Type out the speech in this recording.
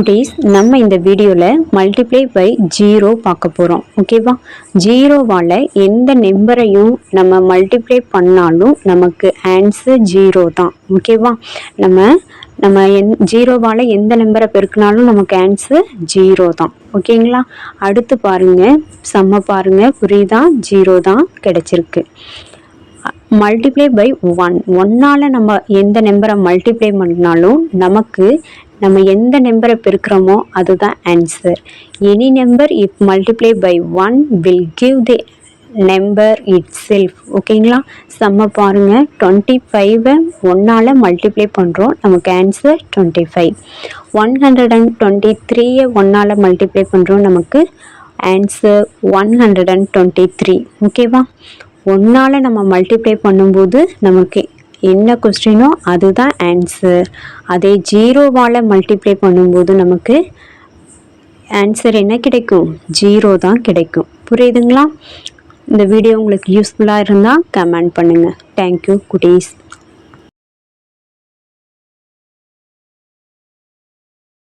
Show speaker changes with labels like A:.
A: குட்டீஸ் நம்ம இந்த வீடியோவில் மல்டிப்ளை பை ஜீரோ பார்க்க போகிறோம் ஓகேவா ஜீரோவால் எந்த நம்பரையும் நம்ம மல்டிப்ளை பண்ணாலும் நமக்கு ஆன்சர் ஜீரோ தான். ஓகேவா நம்ம நம்ம எந் ஜீரோவால் எந்த நம்பரை பெருக்கினாலும் நமக்கு ஆன்சர் ஜீரோ தான். ஓகேங்களா அடுத்து பாருங்கள் செம்ம பாருங்கள் புரியுதா? ஜீரோ தான் கிடச்சிருக்கு. மல்டிப்ளை பை ஒன் ஒன்னால் நம்ம எந்த நம்பரை மல்டிப்ளை பண்ணாலும் நமக்கு நம்ம எந்த நம்பரை பெருக்கிறோமோ அதுதான் answer any number if multiply by one will give the number itself ஓகேங்களா செம்ம பாருங்கள் டுவெண்ட்டி ஃபைவை ஒன்னால் மல்டிப்ளை பண்ணுறோம் நமக்கு answer twenty five one hundred and twenty த்ரீயை ஒன்னால் மல்டிப்ளை பண்ணுறோம் நமக்கு answer one hundred and twenty three ஓகேவா ஒன்றால் நம்ம மல்டிப்ளை பண்ணும்போது நமக்கு என்ன கொஸ்டினோ அதுதான் ஆன்சர் அதே ஜீரோவால் மல்டிப்ளை பண்ணும்போது நமக்கு ஆன்சர் என்ன கிடைக்கும்? ஜீரோ தான் கிடைக்கும். புரியுதுங்களா? இந்த வீடியோ உங்களுக்கு யூஸ்ஃபுல்லாக இருந்தால் கமெண்ட் பண்ணுங்கள் தேங்க்யூ குட்டீஸ்.